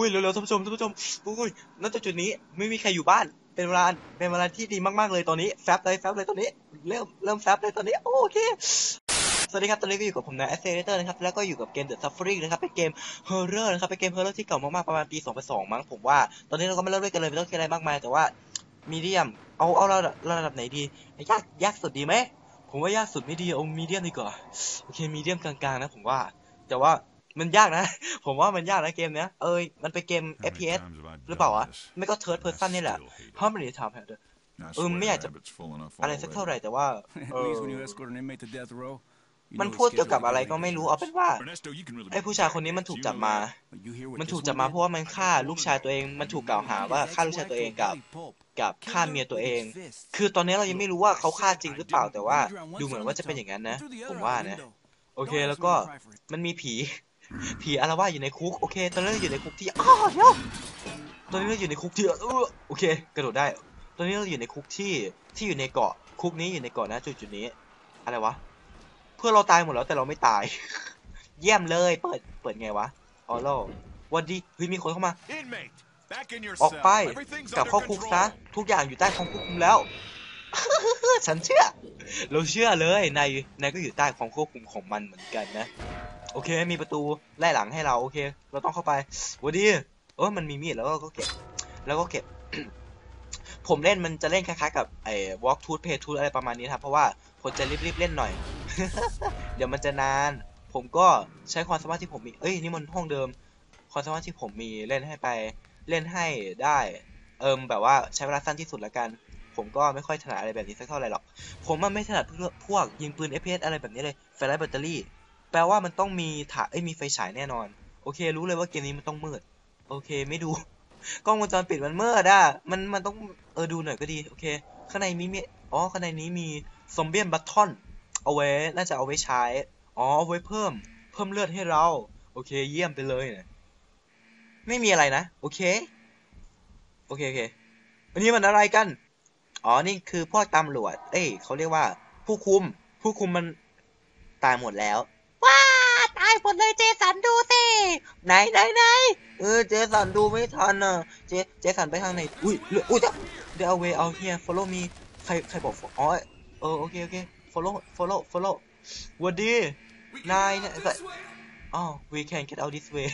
อุ้ยเร็วๆท่านผู้ชมท่านผู้ชมอุ้ยณจุดนี้ไม่มีใครอยู่บ้าน เป็นเวลาเป็นเวลาที่ดีมากๆเลยตอนนี้แฟบเลยแฟบเลยตอนนี้เริ่มเริ่มแฟบเลยตอนนี้โอเคสวัสดีครับ ตอนนี้ก็อยู่กับผมนะ Accelerator นะครับ แล้วก็อยู่กับเกม The Suffering นะครับ เป็นเกม Horror นะครับ เป็นเกม Horror ที่เก่ามากๆ ประมาณปี 2002 มั้ง ผมว่า ตอนนี้เราก็ไม่เริ่มเล่นกันเลย ไม่ต้องคิดอะไรมากมาย แต่ว่ามีเดียม เอา เอาระดับระดับไหนดี ยาก ยากสุดดีไหม ผมว่ายากสุดไม่ดี เอามีเดียมดีกว่า โอเค มีเดียมกลางๆ นะผมว่า แต่ว่า มันยากนะ ผมว่ามันยากนะเกมเนี้ย เอ้ยมันเป็นเกม FPS หรือเปล่าวะ ไม่ก็ third person นี่แหละ How many times have the- เออไม่อยากจะอะไรสักเท่าไหร่แต่ว่า At เออ least when you escort an inmate to death row, you มัน know พูด it's เกี่ยวกับ scheduled อะไร every ก็ไม่ day. รู้เอาเป็นว่าไอ้ไอ้ผู้ผู้ชาชายยคคนนนี้นี้มัมันนถูถูกกจัจับบมามา You hear what มัน this ถูกจับ woman มา did? เพราะว่ามันฆ่าลูกชายตัวเอง มันถูกกล่าวหาว่าฆ่าลูกชายตัวเองกับ กับฆ่าเมียตัวเอง คือตอนนี้เรายังไม่รู้ว่าเขาฆ่าจริงหรือเปล่าแต่ว่า ดูเหมือนว่าจะเป็นอย่างนั้นนะ ผมว่านะ โอเคแล้วก็มันมีผี ผีอารวาสอยู่ในคุกโอเคตอนนี้เราอยู่ในคุกที่อ้าวเดี๋ยวตอนนี้เราอยู่ในคุกที่เออโอเค กระโดดได้ตอนนี้เราอยู่ในคุกที่ที่อยู่ในเกาะคุกนี้อยู่ในเกาะนะจุดจุดๆนี้ อะไรวะ เพื่อนเราตายหมดแล้วแต่เราไม่ตาย เยี่ยมเลยเปิดเปิดไงวะออโลวันดีเฮ้ยมีคนเข้ามา ออกไปกลับเข้าคุกซะทุกอย่างอยู่ใต้ความควบคุมแล้ว ฉันเชื่อ เราเชื่อเลยนายนายก็อยู่ใต้ความควบคุมของมันเหมือนกันนะ โอเคมีประตูไล่หลังให้เราโอเค เราต้องเข้าไปวันดีเออมันมีมีดแล้วก็เก็บ แล้วก็เก็บ ผมเล่นมันจะเล่นคล้ายๆกับไอ้ walk tooth pay to อะไรประมาณนี้ครับเพราะว่าผมจะรีบๆเล่นหน่อย เดี๋ยวมันจะนาน ผมก็ใช้ความสามารถที่ผมมีเอ้ยนี่มันห้องเดิม ความสามารถที่ผมมีเล่นให้ไปเล่นให้ได้ เอิมแบบว่าใช้เวลาสั้นที่สุดละกัน ผมก็ไม่ค่อยถนัดอะไรแบบนี้สักเท่าไหร่หรอก ผมมันไม่ถนัดพวกยิงปืน FPS อะไรแบบนี้เลยไฟไลท์แบตเตอรี่ แปลว่ามันต้องมีถ่าเอ้ยมีไฟฉายแน่นอน โอเค รู้เลยว่าเกมนี้มันต้องมืด โอเค ไม่ดู กล้องวงจรปิดมันมืดอะ มันมันต้องเออดูหน่อยก็ดี โอเค ข้างในมีมีอ๋อข้างในนี้มีซอมเบียนบัตทอนเอาไว้ น่าจะเอาไว้ใช้ อ๋อเอาไว้เพิ่ม เพิ่มเลือดให้เรา โอเค เยี่ยมไปเลยนะไม่มีอะไรนะ โอเค โอเคโอเคอันนี้มันอะไรกัน อ๋อ นี่คือพวกตำรวจ เอ้ยเขาเรียกว่า ผู้คุม ผู้คุมมันตายหมดแล้ว หมดเลยเจสันดูสิ ไหนไหนไหนเออเจสันดูไม่ทันอะ เจเจสันไปทางไหน อุ้ยเรืออุ้ยเดี๋ยว way out here follow me ใครใครบอกอ๋อเออโอเคโอเค follow follow follow วัดดีนายเนี่ยแต่อ๋อ we can get out this way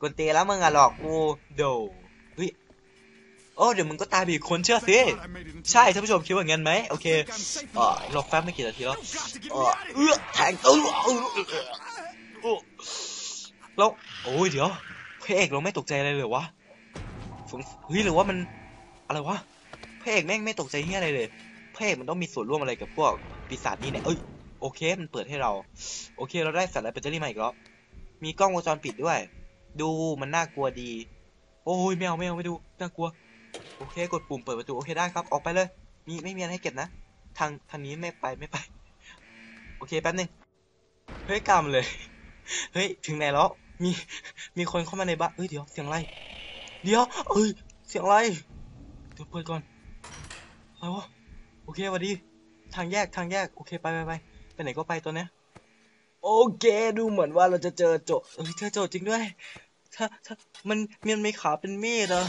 กวนเตแล้วมึงอะหลอกกูโดเฮ้ยโอ้เดี๋ยวมึงก็ตายไปอีกคนเชื่อสิ ใช่ท่านผู้ชมคิดว่างั้นไหมโอเคเออรอแป๊บไม่กี่นาทีแล้วเออเออแทงเออ แล้วโอ้ยเดี๋ยวพระเอกเราไม่ตกใจอะไรเลยวะสงเฮ้ยหรือว่ามันอะไรวะพระเอกแม่งไม่ตกใจเฮียอะไรเลยพระเอกมันต้องมีส่วนร่วมอะไรกับพวกปีศาจนี่เนี่ยเอ้ยโอเคมันเปิดให้เรา โอเคเราได้สัตว์และแบตเตอรี่มาอีกแล้วมีกล้องวงจรปิดด้วย ดูมันน่ากลัวดี โอ้ยไม่เอาไม่เอาไม่ดูน่ากลัว โอเค กดปุ่มเปิดประตูโอเคได้ครับออกไปเลย มีไม่มีอะไรให้เก็บนะ ทางทางนี้ไม่ไปไม่ไป โอเคแป๊บนึงเฮ้ยกำเลย เฮ้ย ถึงไหนแล้ว มี มีคนเข้ามาในบ้านเฮ้ย เดี๋ยว เสียงอะไร เดี๋ยวเอ้ย เสียงอะไร เดี๋ยวเปิดก่อนอะไรวะ โอเคสวัสดี ทางแยก ทางแยก โอเค ไปไปไปไปไหนก็ไปตัวเนี้ย โอเค ดูเหมือนว่าเราจะเจอโจทย์เออเจอโจทย์จริงด้วย ถ้า ถ้า มันมันมีขาเป็นมีดอะ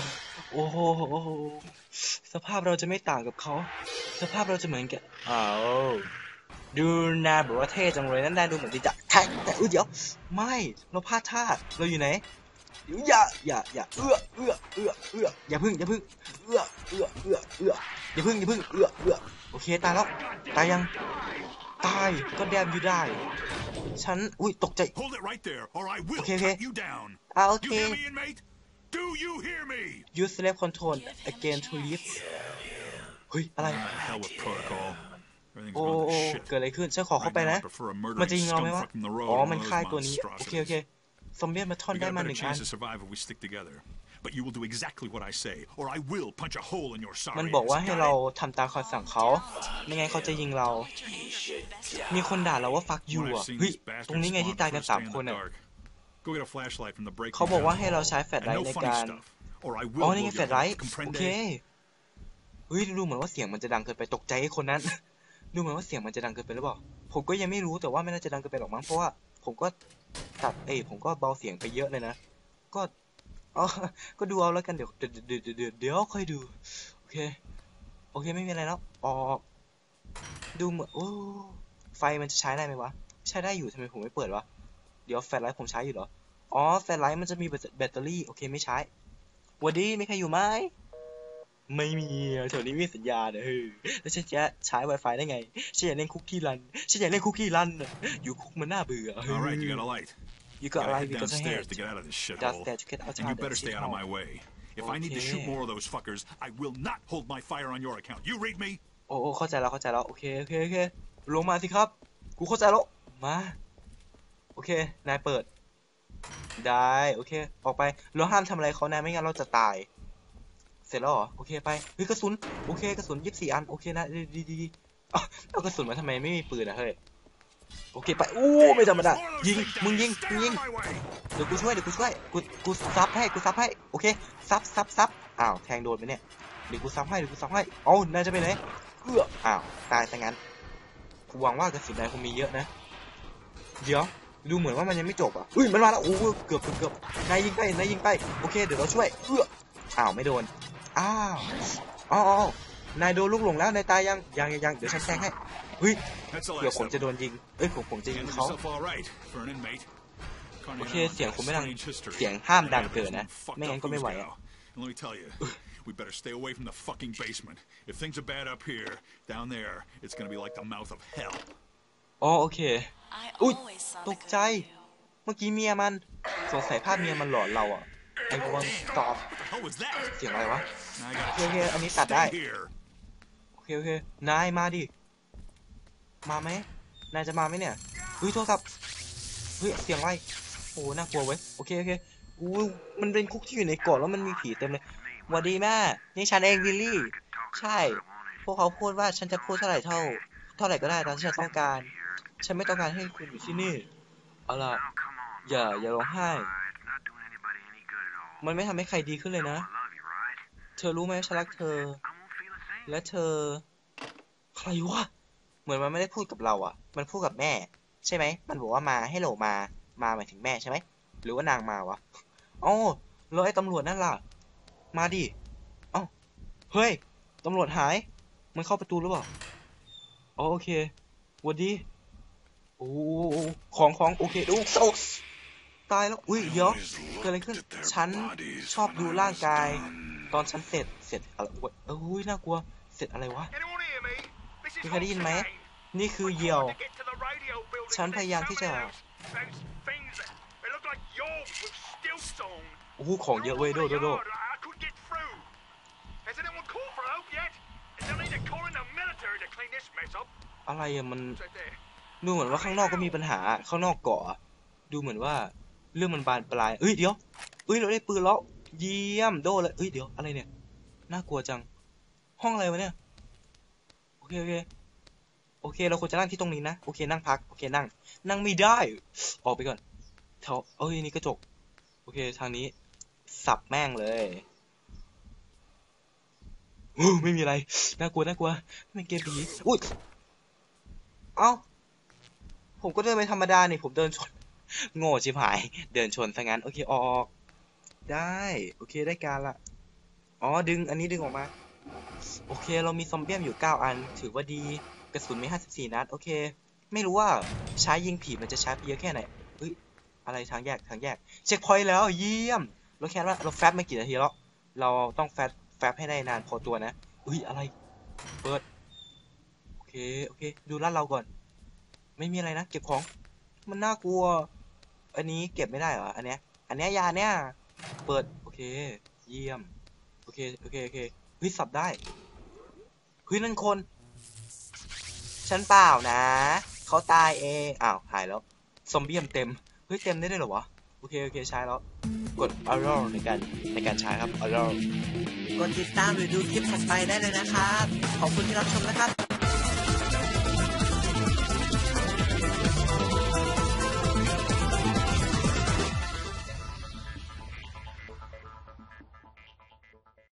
โอ้โห สภาพเราจะไม่ต่างกับเขา สภาพเราจะเหมือนกันอ้าว ดูนาแบบว่าเท่จังเลยนั่นนาดูเหมือนจะแทงแต่อุ้ยเดี๋ยว ไม่เราพลาดท่าเราอยู่ไหนเดี๋ยวอย่าอย่าอย่าเอื้อเอื้อเอื้อเอื้ออย่าพึ่งอย่าพึ่งเอื้อเอื้อเอื้อเอื้ออย่าพึ่งอย่าพึ่งเอื้อเอื้อโอเคตายแล้วตายยังตายก็แดมอยู่ได้ ฉันอุ้ยตกใจ Hold it right there, or I will Okay, okay. cut you down. อ่าโอ You เค hear me, inmate? Do you hear me? use select control again to leave เฮ้ยอะไร Hell with protocol. Everything's โอ้ gone โอ้ to shit. เกิดอะไรขึ้นฉันขอเข้า Right ไป now, นะ I prefer a มันจะ murdering ยิงเราไหมวะ scumfuck from the road อ๋อ than มัน those ฆ่าตัวนี้ โอเค โอเค monstrosities. ซอมเบี้ยมาทอน We ได้ got a มาห better นึ่งอัน chance to survive if we stick together. But you will do exactly what I say, or I will punch a hole in your sorry มันบอกว่า ass. ให้ Got เรา it? ทำตามคำสั่งเขาไม่งั้นเขาจะยิงเรา มีคนด่าเราว่า fuck you When I've อะ seen เฮ้ย these ตรงนี้ bastards ไงที่ spawn ตายกัน first สาม day in คน the อะ dark. Go get a flashlight from the break เขาบอกว่าให้เราใช้แฟลช And ไล no ท์ใน funny การ stuff, or I อ๋อ will นี่ไง blow แฟล your ชไล head ท์ off. โอ Comprende? เค เฮ้ย ดูเหมือนว่าเสียงมันจะดังเกินไปตกใจไอ้คนนั้น ดูเหมือนว่าเสียงมันจะดังเกินไปหรือเปล่า ผมก็ยังไม่รู้แต่ว่าไม่น่าจะดังเกินไปหรอกมั้ง เพราะว่าผมก็ตัด เอ้ผมก็เบาเสียงไปเยอะเลยนะ ก็อ๋อก็ดูเอาแล้วกันเดี๋ยวเดี๋ยวเดี๋ยวเดี๋ยวเดี๋ยวเดี๋ยวค่อยดู โอเค โอเคไม่มีอะไรแล้ว ออก ดูเหมือนโอ้ ไฟมันจะใช้ได้ไหมวะ ใช้ได้อยู่ทำไมผมไม่เปิดวะ เดี๋ยวแฟลชไลท์ผมใช้อยู่เหรอ อ๋อ แฟลชไลท์มันจะมีแบตเตอรี่ โอเคไม่ใช้วันดีมีใครอยู่ไหม ไม่มีอะแถวนี้มีสัญญาณอะเฮ้ยแล้วฉันจะใช้ Wi-Fi ได้ไงฉันอยากเล่นคุกกี้รันฉันอยากเล่นคุกกี้รันอะอยู่คุกมันน่าเบื่อ All right, you got a light. You got a Gotta light head because I downstairs hate. to get out of this shithole. Downstairs to get out And you of better this stay out of my shithole. way. If I need to shoot Okay. more of those fuckers, I will not hold my fire on your account. You read me? โอ้โอ้เข้าใจแล้วเข้าใจแล้วโอเคโอเคโอเคลงมาสิครับกูเข้าใจแล้วมาโอเคนายเปิด ได้โอเค ออกไปเราห้ามทำอะไรเขานะไม่งั้นเราจะตายเส ร็จแล้วเหรอ โอเคไปเฮ้ยกระสุน โอเคกระสุนยี่สิบสี่อัน โอเคนะ ดีดีดีเอากระสุนมาทำไมไม่มีปืนอะเฮ้ย โอเคไปอู้ไม่ธรรมดา ยิง มึงยิง มึงยิง เดี๋ยวกูช่วย เดี๋ยวกูช่วย กู กูซับให้ กูซับให้ โอเค ซับซับซับอ้าว แทงโดนไปเนี่ย เดี๋ยวกูซับให้ เดี๋ยวกูซับให้เอานายจะไปไหนเอื้ออ้าว ตายซะงั้น กูหวังว่ากระสุนนายคงมีเยอะนะ เดี๋ยวดูเหมือนว่ามันยังไม่จบอะอุ้ย มันมาแล้ว โอ้เกือบเกือบเกือบนายยิงไป นายยิงไป โอเค เดี๋ยวเราช่วย เอื้ออ้าว ไม่โดน อ้าวอ๋ออ๋อนายโดนลูกหลงแล้ว นายตายยัง ยังยังยังเดี๋ยวฉันแทงให้เฮ้ย That's the เผื่อ last ผม of จะ them. โดนยิง เอ้ยผมผมจะยิง Handled เขา yourself all right for an inmate. Coney Okay, Island's เสียง got a ผมไม่ดัง strange history. เสียงห้ามดัง Yeah, เกิน there's นะ one fucked ไม่งั้น up ก็ไม่ไหว goose อะ gal. And let me tell you, we better stay away from the fucking basement. If things are bad up here, down there, it's gonna be like the mouth of hell. อ๋อโอเค I Ui, always saw ต the ก good ใจ in you. เมื่อกี้เมียมัน สงสัยภาพเมียมันหลอนเราอะไอ้วั นตอบ What the hell was that? เสียงอะไรวะ I gotta โอเคโอเคอันนี้ตัดได้ stay here. โอเคโอเคนายมาดิมาไหมนายจะมาไหมเนี่ยเฮ้ยโทรศัพท์เฮ้ยเสียงอะไรโอ้โหน่ากลัวเว้ยโอเคโอเคอู้มันเป็นคุกที่อยู่ในเกาะแล้วมันมีผีเต็มเลยหวัสดีแม่นี่ฉันเองวิลลี่ ใช่ พวกเขาพูดว่าฉันจะพูดเท่าไหร่เท่า เท่าไหร่ก็ได้ตามที่ฉันต้องการ ฉันไม่ต้องการให้คุณอยู่ที่นี่เอาล่ะอย่าอย่าร้องไห้ มันไม่ทำให้ใครดีขึ้นเลยนะ เธอรู้ไหมฉันรักเธอ และเธอ ใครวะ เหมือนมันไม่ได้พูดกับเราอะมันพูดกับแม่ ใช่ไหม มันบอกว่ามาให้โหลมา มาหมายถึงแม่ใช่ไหม หรือว่านางมาวะอ๋อแล้วไอ้ตำรวจนั่นล่ะ มาดิเอ้าเฮ้ย ตำรวจหาย มันเข้าประตูหรือเปล่า อ๋อโอเควัดดี โอ้ ของของโอเคดูโอ้ ตายแล้ว อุ้ยเดี๋ยวเกิดอะไรขึ้น ฉันชอบดูร่างกาย ตอนฉันเสร็จ เสร็จอะไรเอ้ยน่ากลัว เสร็จอะไรวะมีใครได้ยินไหม นี่คือเหยี่ยว ฉันพยายามที่จะโอ้โหของเยอะเว้ยโดโดโดอะไรอะมันดูเหมือนว่าข้างนอกก็มีปัญหาข้างนอกเกาะดูเหมือนว่า เรื่องมันบานปลายเอ้ยเดี๋ยวเอ้ยเราได้ปืนแล้วเยี่ยมโดเลยเอ้ยเดี๋ยวอะไรเนี่ยน่ากลัวจัง ห้องอะไรวะเนี่ยโอเคโอเคโอเค เราควรจะนั่งที่ตรงนี้นะโอเคนั่งพักโอเคนั่ง นั่งไม่ได้ ออกไปก่อนแถวเอ้ยนี่กระจก โอเคทางนี้ สับแม่งเลยโอ้ไม่มีอะไรน่ากลัวน่ากลัวนี่มันเกมผีอุ้ยเอ้าผมก็เดินไปธรรมดาเนี่ผมเดินชน โง่ชิบหาย เดินชนซะงั้น โอเคออก ได้ โอเคได้การละ อ๋อดึงอันนี้ดึงออกมา โอเคเรามีซอมเบี้ยมอยู่ 9 อัน ถือว่าดี กระสุนมี 54 นัด โอเค ไม่รู้ว่าใช้ยิงผีมันจะใช้ไปเยอะแค่ไหนเฮ้ย อะไรทางแยกทางแยก เช็คพอยต์แล้วเยี่ยม เราแค่ว่าเราแฟบมากี่นาทีแล้ว เราต้องแฟบแฟบให้ได้นานพอตัวนะเฮ้ยอะไร เปิด โอเค โอเค ดูลาดเราก่อน ไม่มีอะไรนะ เก็บของ มันน่ากลัว อันนี้เก็บไม่ได้เหรอ อันเนี้ย อันเนี้ยยาเนี้ยเปิด โอเค เยี่ยม โอเค โอเค โอเคเฮ้ยสับได้เฮ้ยนั่นคน ฉันเปล่านะ เขาตายเอง อ้าว หายแล้ว ซอมบี้เต็ม เฮ้ย เต็มได้ด้วยเหรอวะ โอเค โอเค ใช้แล้ว กด a r r o w ในการ ในการใช้ครับ a r r o w กดติดตามหรือดูคลิปถัดไปได้เลยนะครับ ขอบคุณที่รับชมนะครับ